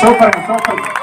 Super super.